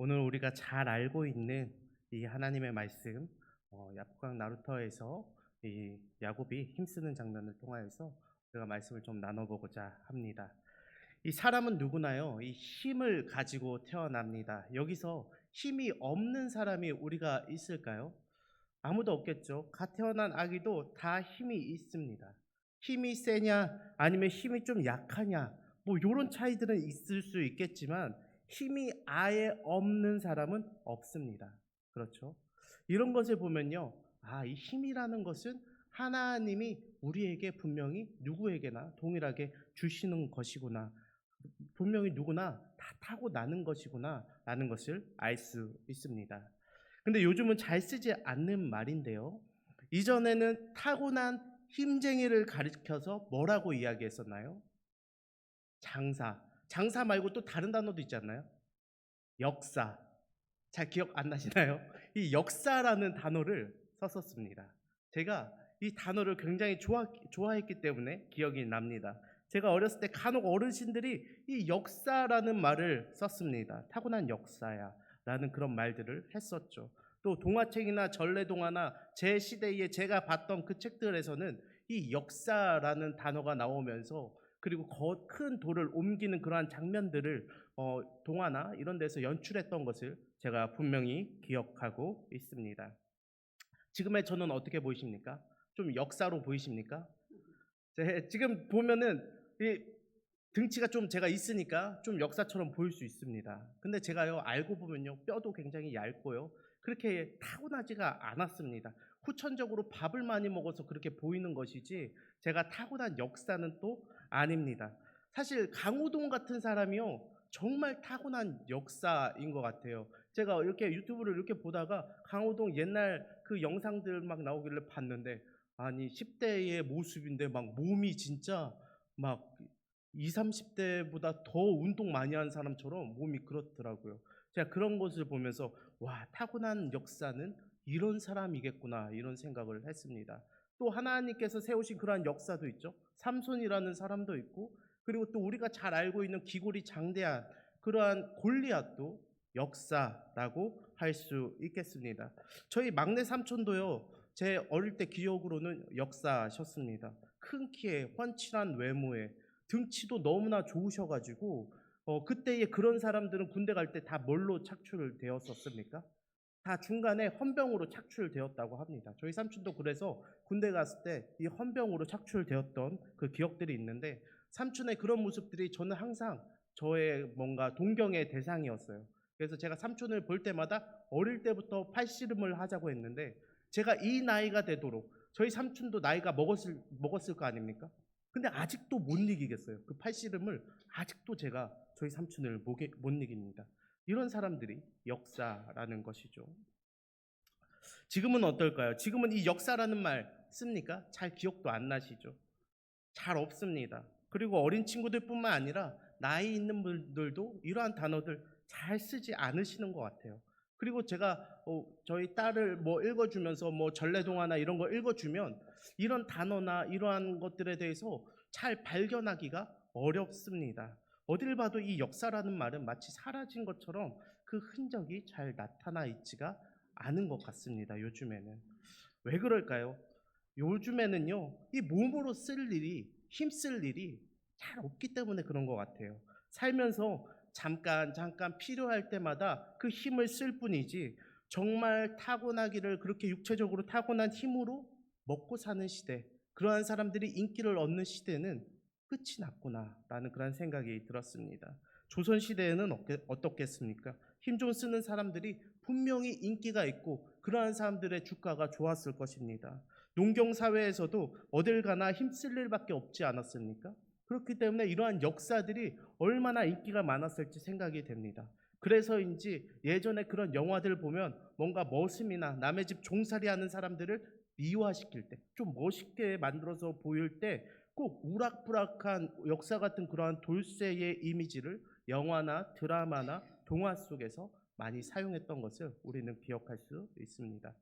오늘 우리가 잘 알고 있는 이 하나님의 말씀, 어, 야포강 나루터에서 이 야곱이 힘쓰는 장면을 통하여서 우리가 말씀을 좀 나눠보고자 합니다. 이 사람은 누구나요, 이 힘을 가지고 태어납니다. 여기서 힘이 없는 사람이 우리가 있을까요? 아무도 없겠죠. 갓 태어난 아기도 다 힘이 있습니다. 힘이 세냐, 아니면 힘이 좀 약하냐, 뭐 이런 차이들은 있을 수 있겠지만 힘이 아예 없는 사람은 없습니다. 그렇죠? 이런 것을 보면요. 아, 이 힘이라는 것은 하나님이 우리에게 분명히 누구에게나 동일하게 주시는 것이구나. 분명히 누구나 다 타고 나는 것이구나. 라는 것을 알 수 있습니다. 근데 요즘은 잘 쓰지 않는 말인데요. 이전에는 타고난 힘쟁이를 가리켜서 뭐라고 이야기했었나요? 장사. 장사 말고 또 다른 단어도 않나요? 역사. 잘 기억 안 나시나요? 이 역사라는 단어를 썼었습니다. 제가 이 단어를 굉장히 좋아, 좋아했기 때문에 기억이 납니다. 제가 어렸을 때 간혹 어르신들이 이 역사라는 말을 썼습니다. 타고난 역사야. 라는 그런 말들을 했었죠. 또 동화책이나 전래동화나 제 시대에 제가 봤던 그 책들에서는 이 역사라는 단어가 나오면서 그리고 거- 큰 돌을 옮기는 그러한 장면들을 어, 동화나 이런 데서 연출했던 것을 제가 분명히 기억하고 있습니다. 지금의 저는 어떻게 보이십니까? 좀 역사로 보이십니까? 제- 지금 보면은 이 등치가 좀 제가 있으니까 좀 역사처럼 보일 수 있습니다. 근데 제가요 알고 보면요 뼈도 굉장히 얇고요 그렇게 타고나지가 않았습니다. 후천적으로 밥을 많이 먹어서 그렇게 보이는 것이지 제가 타고난 역사는 또 아닙니다. 사실 강호동 같은 사람이요 정말 타고난 역사인 것 같아요. 제가 이렇게 유튜브를 이렇게 보다가 강호동 옛날 그 영상들 막 나오길래 봤는데 아니 10대의 모습인데 막 몸이 진짜 막 20, 30대보다 더 운동 많이 한 사람처럼 몸이 그렇더라고요. 제가 그런 것을 보면서 와 타고난 역사는 이런 사람이겠구나 이런 생각을 했습니다. 또 하나님께서 세우신 그러한 역사도 있죠. 삼손이라는 사람도 있고 그리고 또 우리가 잘 알고 있는 기골이 장대한 그러한 골리앗도 역사라고 할 수 있겠습니다. 저희 막내 삼촌도요. 제 어릴 때 기억으로는 역사셨습니다. 큰 키에 훤칠한 외모에 등치도 너무나 좋으셔가지고 어, 그때의 그런 사람들은 군대 갈 때 다 뭘로 착출을 되었었습니까? 다 중간에 헌병으로 착출되었다고 합니다. 저희 삼촌도 그래서 군대 갔을 때 이 헌병으로 착출되었던 그 기억들이 있는데 삼촌의 그런 모습들이 저는 항상 저의 뭔가 동경의 대상이었어요. 그래서 제가 삼촌을 볼 때마다 어릴 때부터 팔씨름을 하자고 했는데 제가 이 나이가 되도록 저희 삼촌도 나이가 먹었을 먹었을 거 아닙니까? 근데 아직도 못 이기겠어요. 그 팔씨름을 아직도 제가 저희 삼촌을 못, 이- 못 이깁니다. 이런 사람들이 역사라는 것이죠. 지금은 어떨까요? 지금은 이 역사라는 말 씁니까? 잘 기억도 안 나시죠? 잘 없습니다. 그리고 어린 친구들뿐만 아니라 나이 있는 분들도 이러한 단어들 잘 쓰지 않으시는 것 같아요. 그리고 제가 어, 저희 딸을 뭐 읽어주면서 뭐 전래동화나 이런 거 읽어주면 이런 단어나 이러한 것들에 대해서 잘 발견하기가 어렵습니다. 어딜 봐도 이 역사라는 말은 마치 사라진 것처럼 그 흔적이 잘 나타나 있지가 않은 것 같습니다. 요즘에는 왜 그럴까요? 요즘에는요 이 몸으로 쓸 일이 힘쓸 일이 잘 없기 때문에 그런 것 같아요. 살면서 잠깐 잠깐 필요할 때마다 그 힘을 쓸 뿐이지 정말 타고나기를 그렇게 육체적으로 타고난 힘으로 먹고 사는 시대 그러한 사람들이 인기를 얻는 시대는 끝이 났구나라는 그런 생각이 들었습니다. 조선 시대에는 어떻겠습니까? 힘 좀 쓰는 사람들이 분명히 인기가 있고 그러한 사람들의 주가가 좋았을 것입니다. 농경 사회에서도 어딜 가나 힘쓸 일밖에 없지 않았습니까? 그렇기 때문에 이러한 역사들이 얼마나 인기가 많았을지 생각이 됩니다. 그래서인지 예전에 그런 영화들 보면 뭔가 머슴이나 남의 집 종살이 하는 사람들을 미화시킬 때, 좀 멋있게 만들어서 보일 때 꼭 우락부락한 역사 같은 그러한 돌쇠의 이미지를 영화나 드라마나 동화 속에서 많이 사용했던 것을 우리는 기억할 수 있습니다.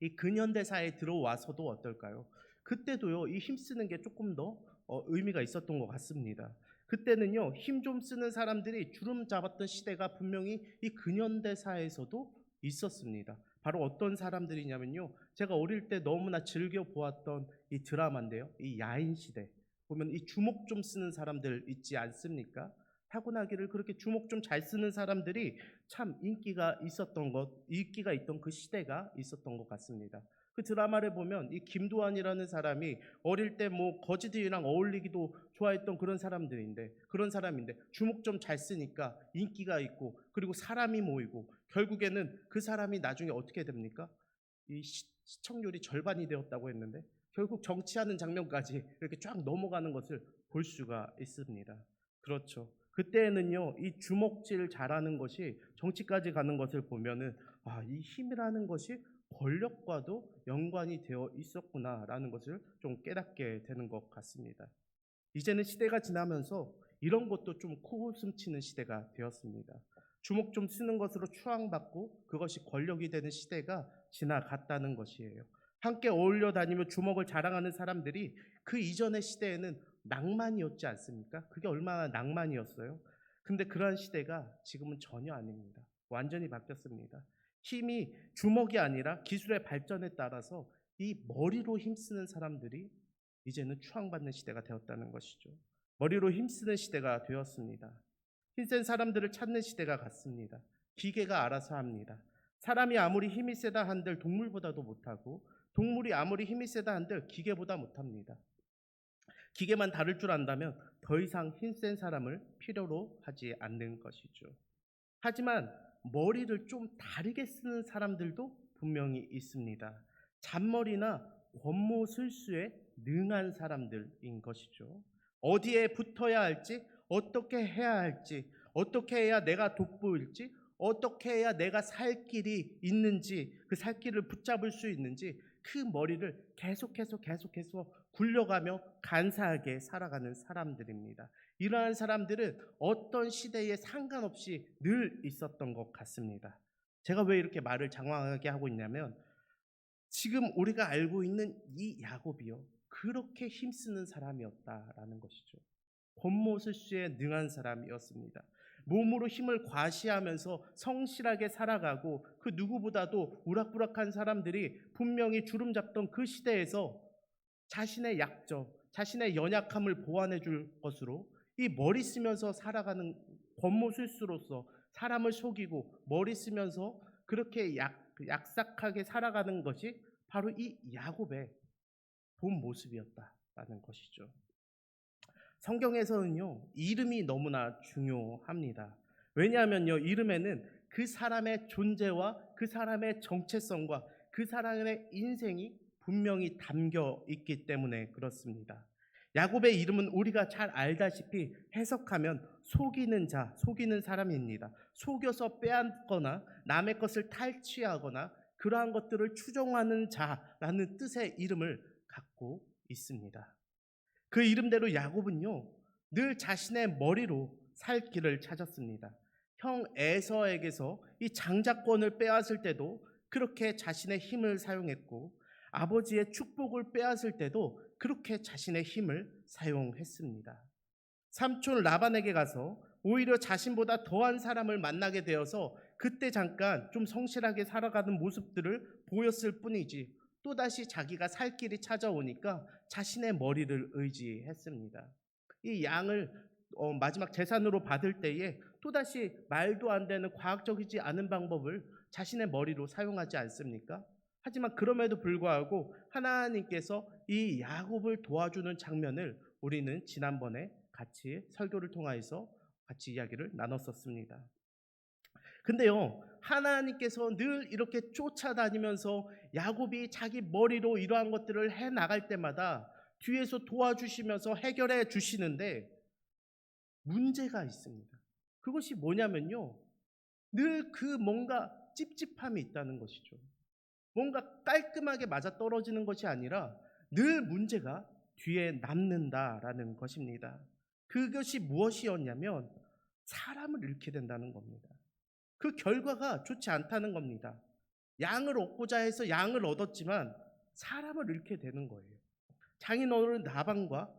이 근현대사에 들어와서도 어떨까요? 그때도요, 이 힘쓰는 게 조금 더 어, 의미가 있었던 것 같습니다. 그때는요 힘 좀 쓰는 사람들이 주름 잡았던 시대가 분명히 이 근현대사에서도 있었습니다. 바로 어떤 사람들이냐면요. 제가 어릴 때 너무나 즐겨 보았던 이 드라마인데요. 이 야인 시대 보면 이 주먹 좀 쓰는 사람들 있지 않습니까? 타고나기를 그렇게 주먹 좀 잘 쓰는 사람들이 참 인기가 있었던 것, 인기가 있던 그 시대가 있었던 것 같습니다. 그 드라마를 보면 이 김도환이라는 사람이 어릴 때 뭐 거지들이랑 어울리기도 좋아했던 그런 사람들인데 그런 사람인데 주먹 좀잘 쓰니까 인기가 있고 그리고 사람이 모이고 결국에는 그 사람이 나중에 어떻게 됩니까? 이 시, 시청률이 절반이 되었다고 했는데 결국 정치하는 장면까지 이렇게 쫙 넘어가는 것을 볼 수가 있습니다. 그렇죠. 그때는요, 이 주먹질 잘하는 것이 정치까지 가는 것을 보면은 아, 이 힘이라는 것이 권력과도 연관이 되어 있었구나라는 것을 좀 깨닫게 되는 것 같습니다. 이제는 시대가 지나면서 이런 것도 좀 코웃음 치는 시대가 되었습니다. 주먹 좀 쓰는 것으로 추앙받고 그것이 권력이 되는 시대가 지나갔다는 것이에요. 함께 어울려 다니며 주먹을 자랑하는 사람들이 그 이전의 시대에는 낭만이었지 않습니까? 그게 얼마나 낭만이었어요. 근데 그러한 시대가 지금은 전혀 아닙니다. 완전히 바뀌었습니다. 힘이 주먹이 아니라 기술의 발전에 따라서 이 머리로 힘쓰는 사람들이 이제는 추앙받는 시대가 되었다는 것이죠. 머리로 힘쓰는 시대가 되었습니다. 힘센 사람들을 찾는 시대가 갔습니다. 기계가 알아서 합니다. 사람이 아무리 힘이 세다 한들 동물보다도 못하고 동물이 아무리 힘이 세다 한들 기계보다 못합니다. 기계만 다룰 줄 안다면 더 이상 힘센 사람을 필요로 하지 않는 것이죠. 하지만 머리를 좀 다르게 쓰는 사람들도 분명히 있습니다. 잔머리나 권모 술수에 능한 사람들인 것이죠. 어디에 붙어야 할지, 어떻게 해야 할지, 어떻게 해야 내가 돋보일지, 어떻게 해야 내가 살 길이 있는지, 그 살 길을 붙잡을 수 있는지, 그 머리를 계속해서 계속해서 굴려가며 간사하게 살아가는 사람들입니다. 이러한 사람들은 어떤 시대에 상관없이 늘 있었던 것 같습니다. 제가 왜 이렇게 말을 장황하게 하고 있냐면 지금 우리가 알고 있는 이 야곱이요. 그렇게 힘쓰는 사람이었다라는 것이죠. 권모술수에 능한 사람이었습니다. 몸으로 힘을 과시하면서 성실하게 살아가고 그 누구보다도 우락부락한 사람들이 분명히 주름 잡던 그 시대에서 자신의 약점, 자신의 연약함을 보완해 줄 것으로 이 머리 쓰면서 살아가는 권모술수로서 사람을 속이고 머리 쓰면서 그렇게 약, 약삭하게 살아가는 것이 바로 이 야곱의 본 모습이었다라는 것이죠. 성경에서는요, 이름이 너무나 중요합니다. 왜냐하면요, 이름에는 그 사람의 존재와 그 사람의 정체성과 그 사람의 인생이 분명히 담겨 있기 때문에 그렇습니다. 야곱의 이름은 우리가 잘 알다시피 해석하면 속이는 자, 속이는 사람입니다. 속여서 빼앗거나 남의 것을 탈취하거나 그러한 것들을 추종하는 자라는 뜻의 이름을 갖고 있습니다. 그 이름대로 야곱은요, 늘 자신의 머리로 살 길을 찾았습니다. 형 에서에게서 이 장자권을 빼앗을 때도 그렇게 자신의 힘을 사용했고, 아버지의 축복을 빼앗을 때도 그렇게 자신의 힘을 사용했습니다. 삼촌 라반에게 가서 오히려 자신보다 더한 사람을 만나게 되어서 그때 잠깐 좀 성실하게 살아가는 모습들을 보였을 뿐이지 또다시 자기가 살 길이 찾아오니까 자신의 머리를 의지했습니다. 이 양을 어, 마지막 재산으로 받을 때에 또다시 말도 안 되는 과학적이지 않은 방법을 자신의 머리로 사용하지 않습니까? 하지만 그럼에도 불구하고 하나님께서 이 야곱을 도와주는 장면을 우리는 지난번에 같이 설교를 통하여서 같이 이야기를 나눴었습니다. 근데요, 하나님께서 늘 이렇게 쫓아다니면서 야곱이 자기 머리로 이러한 것들을 해 나갈 때마다 뒤에서 도와주시면서 해결해 주시는데 문제가 있습니다. 그것이 뭐냐면요. 늘 그 뭔가 찝찝함이 있다는 것이죠. 뭔가 깔끔하게 맞아 떨어지는 것이 아니라 늘 문제가 뒤에 남는다라는 것입니다. 그것이 무엇이었냐면 사람을 잃게 된다는 겁니다. 그 결과가 좋지 않다는 겁니다. 양을 얻고자 해서 양을 얻었지만 사람을 잃게 되는 거예요. 장인어른 나방과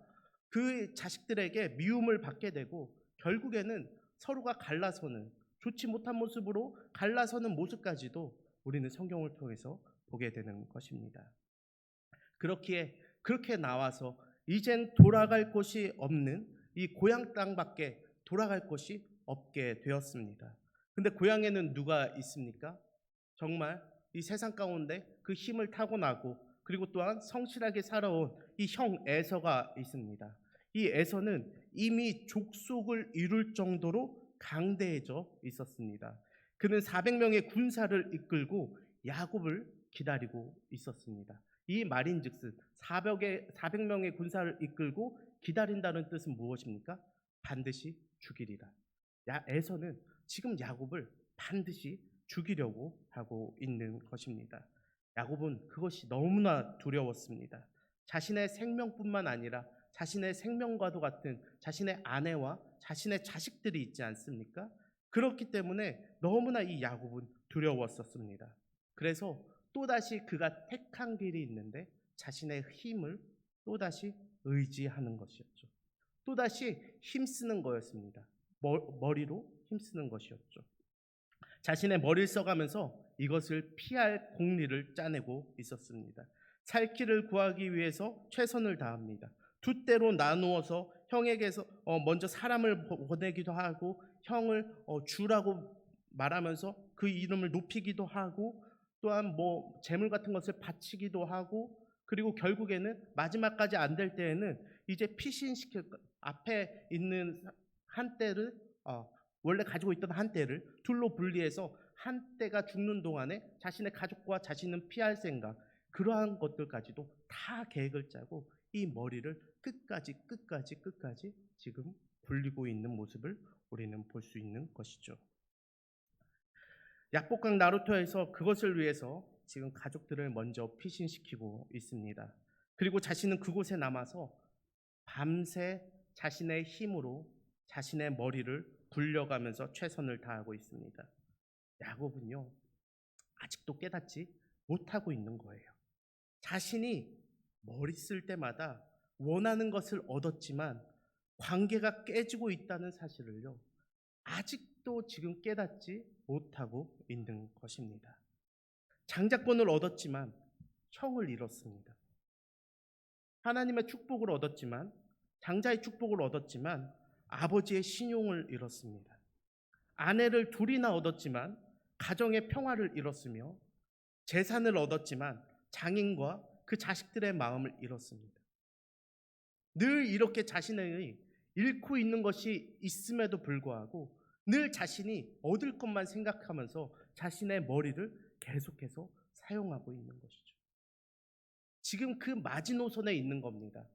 그 자식들에게 미움을 받게 되고 결국에는 서로가 갈라서는 좋지 못한 모습으로 갈라서는 모습까지도 우리는 성경을 통해서 보게 되는 것입니다. 그렇기에 그렇게 나와서 이젠 돌아갈 곳이 없는 이 고향 땅밖에 돌아갈 곳이 없게 되었습니다. 근데 고향에는 누가 있습니까? 정말 이 세상 가운데 그 힘을 타고나고 그리고 또한 성실하게 살아온 이 형 에서가 있습니다. 이 에서는 이미 족속을 이룰 정도로 강대해져 있었습니다. 그는 400명의 군사를 이끌고 야곱을 기다리고 있었습니다. 이 말인즉슨 400의 400명의 군사를 이끌고 기다린다는 뜻은 무엇입니까? 반드시 죽이리라. 야 에서는 지금 야곱을 반드시 죽이려고 하고 있는 것입니다. 야곱은 그것이 너무나 두려웠습니다. 자신의 생명뿐만 아니라 자신의 생명과도 같은 자신의 아내와 자신의 자식들이 있지 않습니까? 그렇기 때문에 너무나 이 야곱은 두려웠었습니다. 그래서 또다시 그가 택한 길이 있는데 자신의 힘을 또다시 의지하는 것이었죠. 또다시 힘쓰는 거였습니다. 머- 머리로 힘쓰는 것이었죠. 자신의 머리를 써가면서 이것을 피할 공리를 짜내고 있었습니다. 살 길을 구하기 위해서 최선을 다합니다. 두 때로 나누어서 형에게서 어, 먼저 사람을 보- 보내기도 하고 형을 어, 주라고 말하면서 그 이름을 높이기도 하고 또한 뭐 재물 같은 것을 바치기도 하고 그리고 결국에는 마지막까지 안 될 때에는 이제 피신시킬 것- 앞에 있는 한 때를 어, 원래 가지고 있던 한 때를 둘로 분리해서 한 때가 죽는 동안에 자신의 가족과 자신은 피할 생각 그러한 것들까지도 다 계획을 짜고 이 머리를 끝까지 끝까지 끝까지 지금 굴리고 있는 모습을 우리는 볼 수 있는 것이죠. 약복강 나루토에서 그것을 위해서 지금 가족들을 먼저 피신시키고 있습니다. 그리고 자신은 그곳에 남아서 밤새 자신의 힘으로 자신의 머리를 굴려가면서 최선을 다하고 있습니다. 야곱은요 아직도 깨닫지 못하고 있는 거예요. 자신이 머리 쓸 때마다 원하는 것을 얻었지만 관계가 깨지고 있다는 사실을요 아직도 지금 깨닫지 못하고 있는 것입니다. 장자권을 얻었지만 형을 잃었습니다. 하나님의 축복을 얻었지만 장자의 축복을 얻었지만 아버지의 신용을 잃었습니다. 아내를 둘이나 얻었지만 가정의 평화를 잃었으며 재산을 얻었지만 장인과 그 자식들의 마음을 잃었습니다. 늘 이렇게 자신의 잃고 있는 것이 있음에도 불구하고 늘 자신이 얻을 것만 생각하면서 자신의 머리를 계속해서 사용하고 있는 것이죠. 지금 그 마지노선에 있는 겁니다.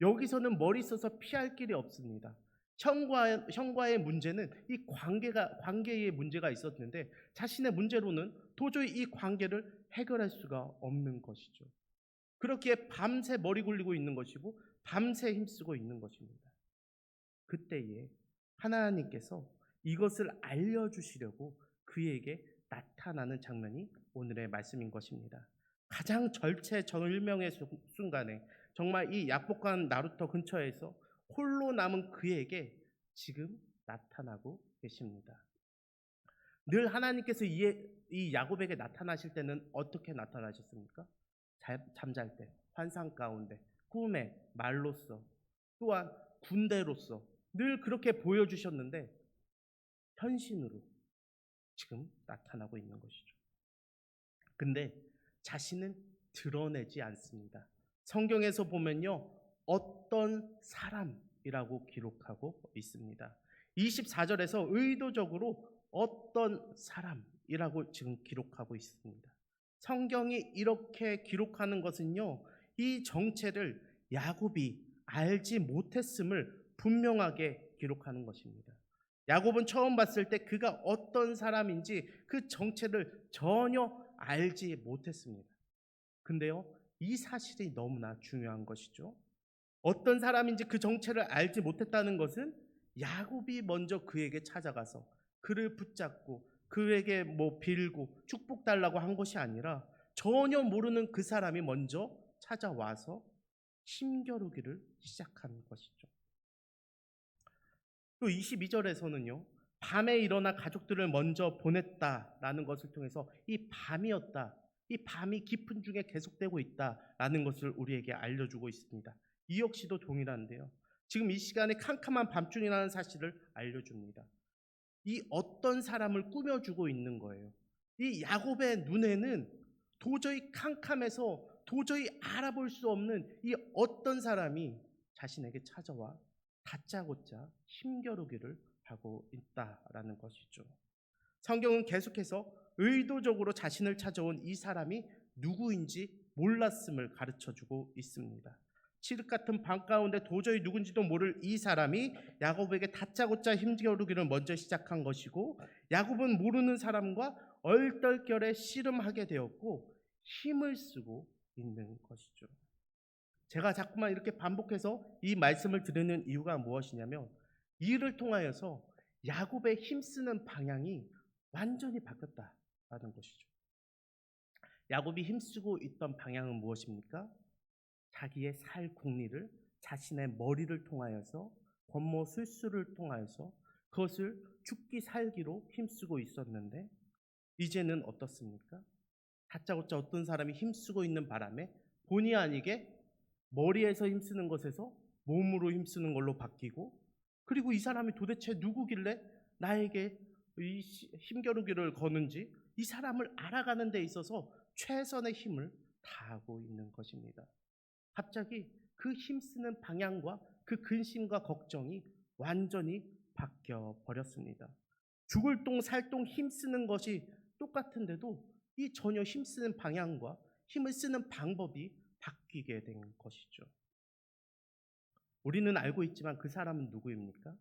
여기서는 머리 써서 피할 길이 없습니다. 형과 형과의 문제는 이 관계가 관계의 문제가 있었는데 자신의 문제로는 도저히 이 관계를 해결할 수가 없는 것이죠. 그렇기에 밤새 머리 굴리고 있는 것이고 밤새 힘쓰고 있는 것입니다. 그때에 하나님께서 이것을 알려주시려고 그에게 나타나는 장면이 오늘의 말씀인 것입니다. 가장 절체절명의 수- 순간에 정말 이 약복한 나루터 근처에서 홀로 남은 그에게 지금 나타나고 계십니다. 늘 하나님께서 이, 이 야곱에게 나타나실 때는 어떻게 나타나셨습니까? 자- 잠잘 때, 환상 가운데, 꿈에, 말로써, 또한 군대로서 늘 그렇게 보여주셨는데 현신으로 지금 나타나고 있는 것이죠. 근데 자신은 드러내지 않습니다. 성경에서 보면요. 어떤 사람이라고 기록하고 있습니다. 24절에서 의도적으로 어떤 사람이라고 지금 기록하고 있습니다. 성경이 이렇게 기록하는 것은요. 이 정체를 야곱이 알지 못했음을 분명하게 기록하는 것입니다. 야곱은 처음 봤을 때 그가 어떤 사람인지 그 정체를 전혀 알지 못했습니다. 근데요, 이 사실이 너무나 중요한 것이죠. 어떤 사람인지 그 정체를 알지 못했다는 것은 야곱이 먼저 그에게 찾아가서 그를 붙잡고 그에게 뭐 빌고 축복 달라고 한 것이 아니라 전혀 모르는 그 사람이 먼저 찾아와서 힘겨루기를 시작한 것이죠. 또 22절에서는요. 밤에 일어나 가족들을 먼저 보냈다라는 것을 통해서 이 밤이었다. 이 밤이 깊은 중에 계속되고 있다라는 것을 우리에게 알려주고 있습니다. 이 역시도 동일한데요. 지금 이 시간에 캄캄한 밤중이라는 사실을 알려줍니다. 이 어떤 사람을 꾸며주고 있는 거예요. 이 야곱의 눈에는 도저히 캄캄해서 도저히 알아볼 수 없는 이 어떤 사람이 자신에게 찾아와 다짜고짜 힘겨루기를 하고 있다라는 것이죠. 성경은 계속해서 의도적으로 자신을 찾아온 이 사람이 누구인지 몰랐음을 가르쳐 주고 있습니다. 칠흑 같은 밤 가운데 도저히 누군지도 모를 이 사람이 야곱에게 다짜고짜 힘겨루기를 먼저 시작한 것이고 야곱은 모르는 사람과 얼떨결에 씨름하게 되었고 힘을 쓰고 있는 것이죠. 제가 자꾸만 이렇게 반복해서 이 말씀을 드리는 이유가 무엇이냐면 이를 통하여서 야곱의 힘쓰는 방향이 완전히 바뀌었다라는 것이죠. 야곱이 힘쓰고 있던 방향은 무엇입니까? 자기의 살 궁리를 자신의 머리를 통하여서 권모 술수를 통하여서 그것을 죽기 살기로 힘쓰고 있었는데 이제는 어떻습니까? 다짜고짜 어떤 사람이 힘쓰고 있는 바람에 본의 아니게 머리에서 힘쓰는 것에서 몸으로 힘쓰는 걸로 바뀌고 그리고 이 사람이 도대체 누구길래 나에게 이 힘겨루기를 거는지 이 사람을 알아가는 데 있어서 최선의 힘을 다하고 있는 것입니다. 갑자기 그 힘쓰는 방향과 그 근심과 걱정이 완전히 바뀌어 버렸습니다. 죽을 똥 살똥 힘쓰는 것이 똑같은데도 이 전혀 힘쓰는 방향과 힘을 쓰는 방법이 바뀌게 된 것이죠. 우리는 알고 있지만 그 사람은 누구입니까?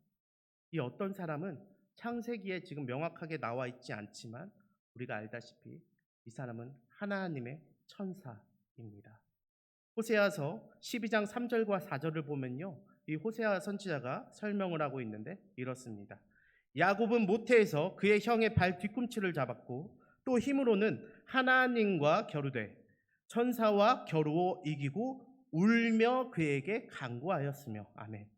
이 어떤 사람은 창세기에 지금 명확하게 나와 있지 않지만 우리가 알다시피 이 사람은 하나님의 천사입니다. 호세아서 12장 3절과 4절을 보면요. 이 호세아 선지자가 설명을 하고 있는데 이렇습니다. 야곱은 모태에서 그의 형의 발 뒤꿈치를 잡았고 또 힘으로는 하나님과 겨루되 천사와 겨루어 이기고 울며 그에게 강구하였으며 아멘.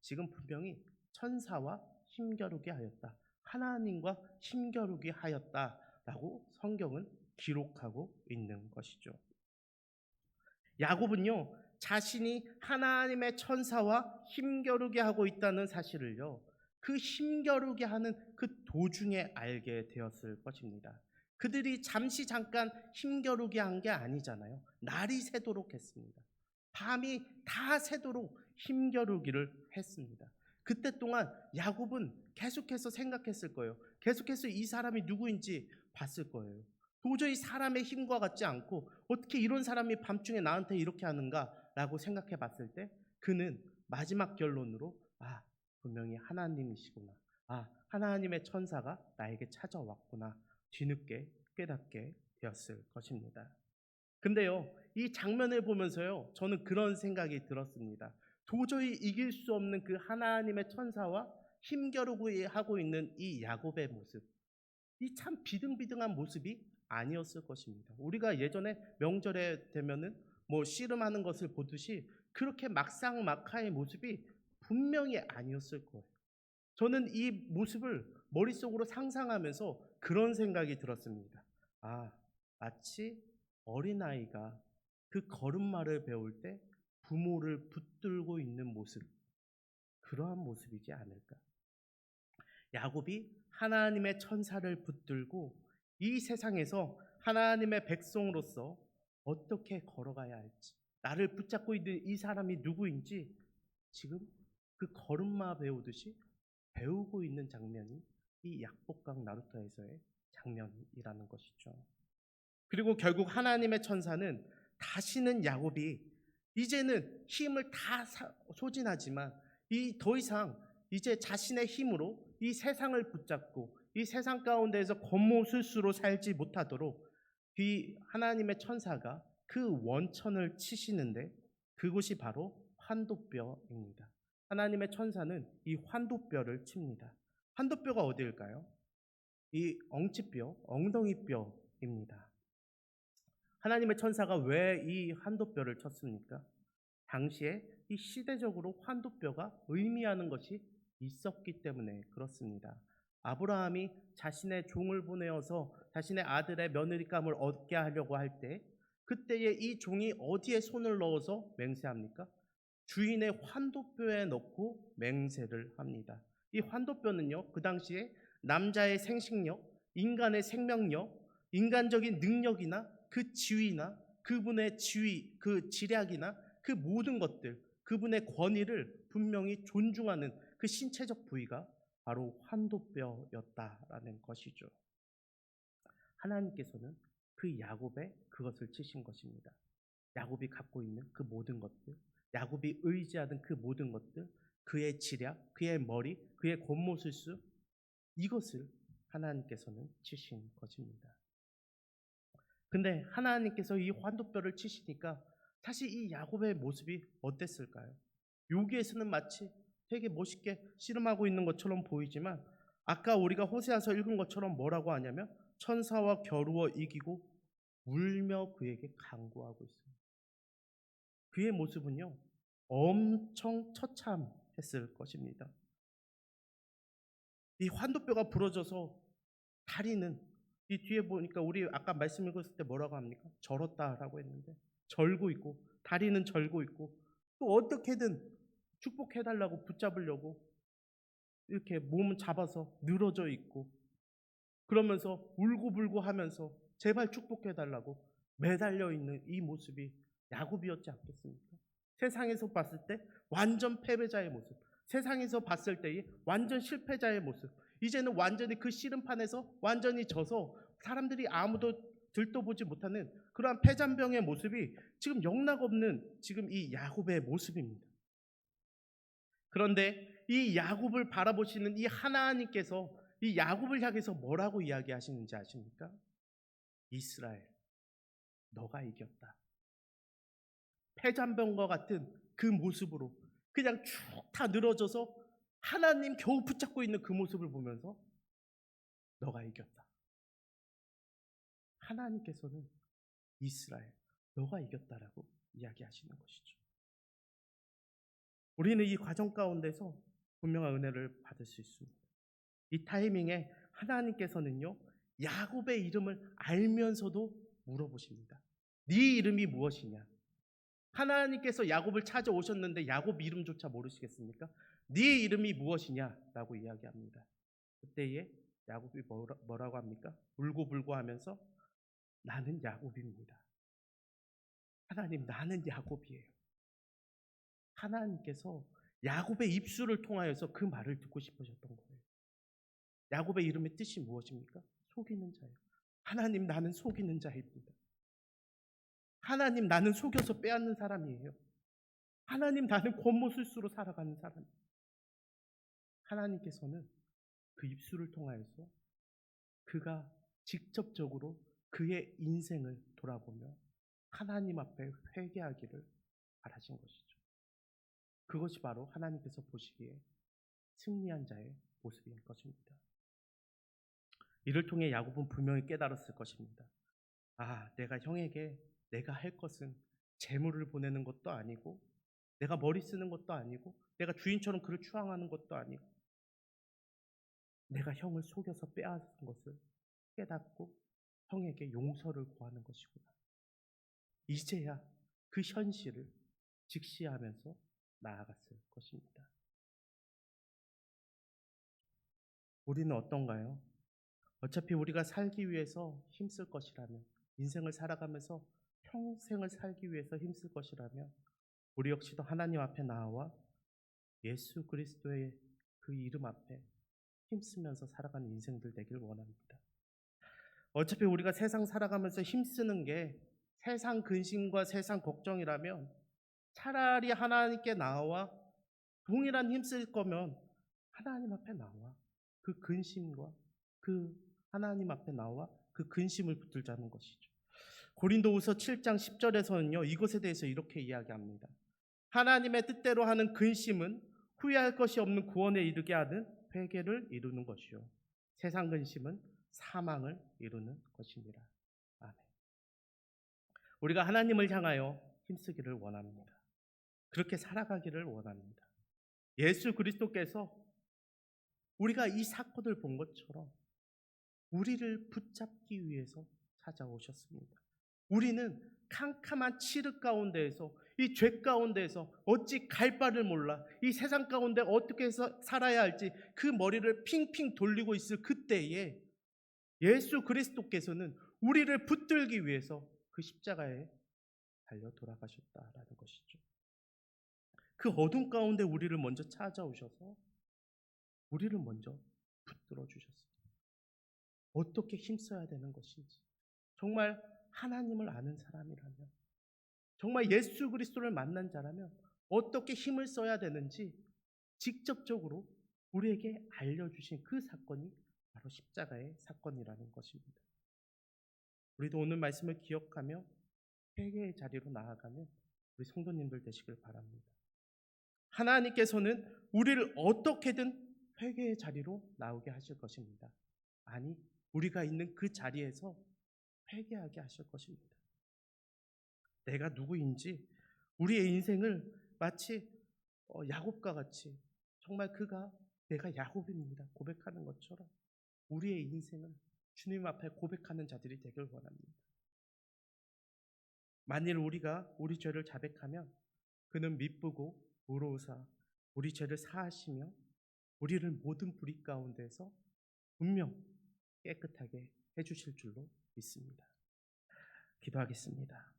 지금 분명히 천사와 힘겨루게 하였다. 하나님과 힘겨루게 하였다라고 성경은 기록하고 있는 것이죠. 야곱은요, 자신이 하나님의 천사와 힘겨루게 하고 있다는 사실을요, 그 힘겨루게 하는 그 도중에 알게 되었을 것입니다. 그들이 잠시 잠깐 힘겨루게 한 게 아니잖아요. 날이 새도록 했습니다. 밤이 다 새도록 힘겨루기를 했습니다. 그때 동안 야곱은 계속해서 생각했을 거예요. 계속해서 이 사람이 누구인지 봤을 거예요. 도저히 사람의 힘과 같지 않고 어떻게 이런 사람이 밤중에 나한테 이렇게 하는가라고 생각해 봤을 때 그는 마지막 결론으로 아, 분명히 하나님이시구나. 아, 하나님의 천사가 나에게 찾아왔구나. 뒤늦게 깨닫게 되었을 것입니다. 근데요, 이 장면을 보면서요, 저는 그런 생각이 들었습니다. 도저히 이길 수 없는 그 하나님의 천사와 힘겨루고 하고 있는 이 야곱의 모습, 이 참 비등비등한 모습이 아니었을 것입니다. 우리가 예전에 명절에 되면은 뭐 씨름하는 것을 보듯이 그렇게 막상막하의 모습이 분명히 아니었을 거예요. 저는 이 모습을 머릿속으로 상상하면서 그런 생각이 들었습니다. 아, 마치 어린아이가 그 걸음마를 배울 때 부모를 붙들고 있는 모습, 그러한 모습이지 않을까. 야곱이 하나님의 천사를 붙들고 이 세상에서 하나님의 백성으로서 어떻게 걸어가야 할지, 나를 붙잡고 있는 이 사람이 누구인지 지금 그 걸음마 배우듯이 배우고 있는 장면이 이 약복강 나루터에서의 장면이라는 것이죠. 그리고 결국 하나님의 천사는 다시는 야곱이 이제는 힘을 다 소진하지만 이 더 이상 이제 자신의 힘으로 이 세상을 붙잡고 이 세상 가운데에서 겉모술수로 살지 못하도록 이 하나님의 천사가 그 원천을 치시는데 그곳이 바로 환도뼈입니다. 하나님의 천사는 이 환도뼈를 칩니다. 환도뼈가 어디일까요? 이 엉치뼈, 엉덩이뼈입니다. 하나님의 천사가 왜이 환도뼈를 쳤습니까? 당시에 이 시대적으로 환도뼈가 의미하는 것이 있었기 때문에 그렇습니다. 아브라함이 자신의 종을 보내어서 자신의 아들의 며느리감을 얻게 하려고 할 때 그때에 이 종이 어디에 손을 넣어서 맹세합니까? 주인의 환도뼈에 넣고 맹세를 합니다. 이 환도뼈는요, 그 당시에 남자의 생식력, 인간의 생명력, 인간적인 능력이나 그 지위나 그분의 지위, 그 지략이나 그 모든 것들, 그분의 권위를 분명히 존중하는 그 신체적 부위가 바로 환도뼈였다라는 것이죠. 하나님께서는 그 야곱에 그것을 치신 것입니다. 야곱이 갖고 있는 그 모든 것들, 야곱이 의지하던 그 모든 것들, 그의 지략, 그의 머리, 그의 곤모술수 이것을 하나님께서는 치신 것입니다. 근데 하나님께서 이 환도뼈를 치시니까 사실 이 야곱의 모습이 어땠을까요? 여기에서는 마치 되게 멋있게 씨름하고 있는 것처럼 보이지만 아까 우리가 호세아서 읽은 것처럼 뭐라고 하냐면 천사와 겨루어 이기고 울며 그에게 간구하고 있습니다. 그의 모습은요 엄청 처참 했을 것입니다. 이 환도뼈가 부러져서 다리는 이 뒤에 보니까 우리 아까 말씀 읽었을 때 뭐라고 합니까? 절었다라고 했는데 절고 있고 다리는 절고 있고 또 어떻게든 축복해달라고 붙잡으려고 이렇게 몸은 잡아서 늘어져 있고 그러면서 울고불고 하면서 제발 축복해달라고 매달려 있는 이 모습이 야곱이었지 않겠습니까? 세상에서 봤을 때 완전 패배자의 모습, 세상에서 봤을 때의 완전 실패자의 모습, 이제는 완전히 그 씨름판에서 완전히 져서 사람들이 아무도 들떠보지 못하는 그러한 패잔병의 모습이 지금 영락없는 지금 이 야곱의 모습입니다. 그런데 이 야곱을 바라보시는 이 하나님께서 이 야곱을 향해서 뭐라고 이야기하시는지 아십니까? 이스라엘, 너가 이겼다. 패잔병과 같은 그 모습으로 그냥 쭉 다 늘어져서 하나님 겨우 붙잡고 있는 그 모습을 보면서 너가 이겼다. 하나님께서는 이스라엘, 너가 이겼다라고 이야기하시는 것이죠. 우리는 이 과정 가운데서 분명한 은혜를 받을 수 있습니다. 이 타이밍에 하나님께서는요, 야곱의 이름을 알면서도 물어보십니다. 네 이름이 무엇이냐? 하나님께서 야곱을 찾아오셨는데 야곱 이름조차 모르시겠습니까? 네 이름이 무엇이냐라고 이야기합니다. 그때에 야곱이 뭐라, 뭐라 고 합니까? 울고불고 하면서 나는 야곱입니다. 하나님 나는 야곱이에요. 하나님께서 야곱의 입술을 통하여서 그 말을 듣고 싶으셨던 거예요. 야곱의 이름의 뜻이 무엇입니까? 속이는 자예요. 하나님 나는 속이는 자입니다. 하나님 나는 속여서 빼앗는 사람이에요. 하나님 나는 곤모술수로 살아가는 사람. 하나님께서는 그 입술을 통하여서 그가 직접적으로 그의 인생을 돌아보며 하나님 앞에 회개하기를 바라신 것이죠. 그것이 바로 하나님께서 보시기에 승리한 자의 모습인 것입니다. 이를 통해 야곱은 분명히 깨달았을 것입니다. 아, 내가 형에게 내가 할 것은 재물을 보내는 것도 아니고 내가 머리 쓰는 것도 아니고 내가 주인처럼 그를 추앙하는 것도 아니고 내가 형을 속여서 빼앗은 것을 깨닫고 형에게 용서를 구하는 것이구나. 이제야 그 현실을 직시하면서 나아갔을 것입니다. 우리는 어떤가요? 어차피 우리가 살기 위해서 힘쓸 것이라면, 인생을 살아가면서 평생을 살기 위해서 힘쓸 것이라면, 우리 역시도 하나님 앞에 나와 예수 그리스도의 그 이름 앞에 힘쓰면서 살아가는 인생들 되길 원합니다. 어차피 우리가 세상 살아가면서 힘쓰는 게 세상 근심과 세상 걱정이라면 차라리 하나님께 나와 동일한 힘쓸 거면 하나님 앞에 나와 그 근심과 그 하나님 앞에 나와 그 근심을 붙들자는 것이죠. 고린도후서 7장 10절에서는요. 이것에 대해서 이렇게 이야기합니다. 하나님의 뜻대로 하는 근심은 후회할 것이 없는 구원에 이르게 하는 회개를 이루는 것이요. 세상 근심은 사망을 이루는 것입니다. 아멘. 우리가 하나님을 향하여 힘쓰기를 원합니다. 그렇게 살아가기를 원합니다. 예수 그리스도께서 우리가 이 사건을 본 것처럼 우리를 붙잡기 위해서 찾아오셨습니다. 우리는 캄캄한 칠흑 가운데에서 이 죄 가운데에서 어찌 갈 바를 몰라 이 세상 가운데 어떻게 해서 살아야 할지 그 머리를 핑핑 돌리고 있을 그때에 예수 그리스도께서는 우리를 붙들기 위해서 그 십자가에 달려 돌아가셨다라는 것이죠. 그 어둠 가운데 우리를 먼저 찾아오셔서 우리를 먼저 붙들어 주셨습니다. 어떻게 힘써야 되는 것인지 정말 하나님을 아는 사람이라면 정말 예수 그리스도를 만난 자라면 어떻게 힘을 써야 되는지 직접적으로 우리에게 알려주신 그 사건이 바로 십자가의 사건이라는 것입니다. 우리도 오늘 말씀을 기억하며 회개의 자리로 나아가는 우리 성도님들 되시길 바랍니다. 하나님께서는 우리를 어떻게든 회개의 자리로 나오게 하실 것입니다. 아니, 우리가 있는 그 자리에서 회개하게 하실 것입니다. 내가 누구인지 우리의 인생을 마치 어, 야곱과 같이 정말 그가 내가 야곱입니다. 고백하는 것처럼 우리의 인생을 주님 앞에 고백하는 자들이 되길 원합니다. 만일 우리가 우리 죄를 자백하면 그는 미쁘고 의로우사 우리 죄를 사하시며 우리를 모든 불의 가운데서 분명 깨끗하게 해주실 줄로 믿습니다. 기도하겠습니다.